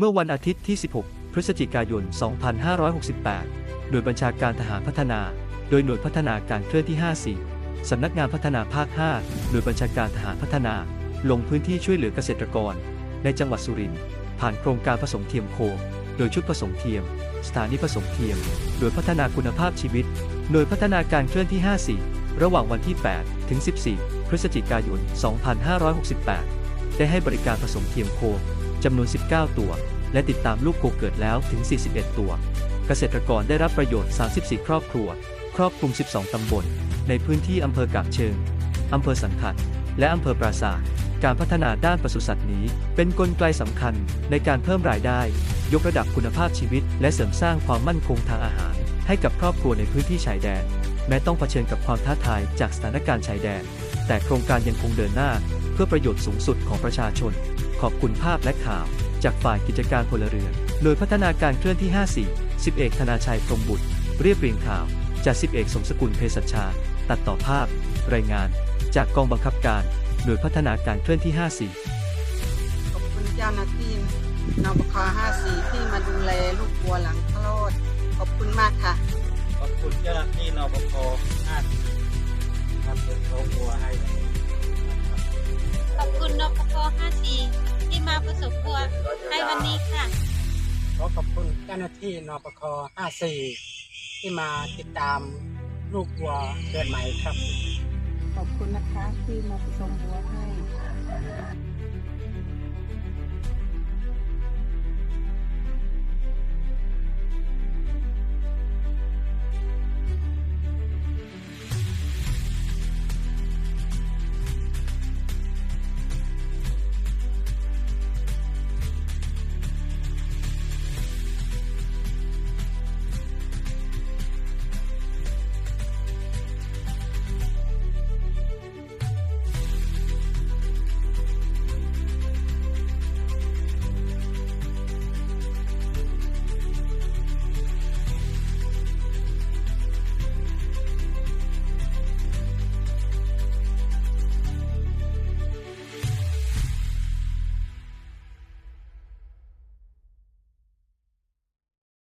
เมื่อวันอาทิตย์ที่ 16 พฤศจิกายน 2568โดยบัญชาการทหารพัฒนา โดยหน่วยพัฒนาการเคลื่อนที่ 54 สำนักงานพัฒนาภาค 5 หน่วยบัญชาการทหารพัฒนา ลงพื้นที่ช่วยเหลือเกษตรกร ในจังหวัดสุรินทร์ ผ่านโครงการผสมเทียมโค โดยชุดผสมเทียม สถานีผสมเทียม โดยพัฒนาคุณภาพชีวิต หน่วยพัฒนาการเคลื่อนที่ 54 ระหว่างวันที่ 8 ถึง 14 พฤศจิกายน 2568 ได้ให้บริการผสมเทียมโค จำนวน 19 ตัว และติดตามลูกโคเกิดแล้วถึง 41 ตัว เกษตรกรได้รับประโยชน์ 34 ครอบครัว ครอบคลุม 12 ตำบล ในพื้นที่อำเภอกาบเชิง อำเภอสังขัด และอำเภอปราสาทการพัฒนาด้านปศุสัตว์นี้ เป็นกลไกสำคัญในการเพิ่มรายได้ ยกระดับคุณภาพชีวิต และเสริมสร้างความมั่นคงทางอาหาร ให้กับครอบครัวในพื้นที่ชายแดน แม้ต้องเผชิญกับความท้าทายจากสถานการณ์ชายแดน แต่โครงการยังคงเดินหน้าเพื่อประโยชน์สูงสุดของประชาชน ขอบคุณภาพและข่าว จากฝ่ายกิจการพลเรือนโดยพัฒนาการเคลื่อนที่ 54 10เอกธนาชัยพรหมบุตร เรียบเรียงข่าว จาก10เอกสมสกุลเภสัชชา ตัดต่อภาพ รายงาน จากกองบังคับการหน่วยพัฒนาการเคลื่อนที่ 54 ขอบคุณเจ้าหน้าที่นบค54 ที่มาดูแลลูกวัวหลังคลอด ขอบคุณมากค่ะ ขอบคุณเจ้าหน้าที่นป ภ5ครับเป็นโรงวัวให้วันนี้นะครับขอบคุณนปภ54ที่มาประสบครัวให้วันนี้ค่ะขอขอบคุณเจ้าหน้าที่นปค54 ที่มาติดตามลูกวัวเกิดใหม่ครับ ขอบคุณนะคะที่มาชมวัวให้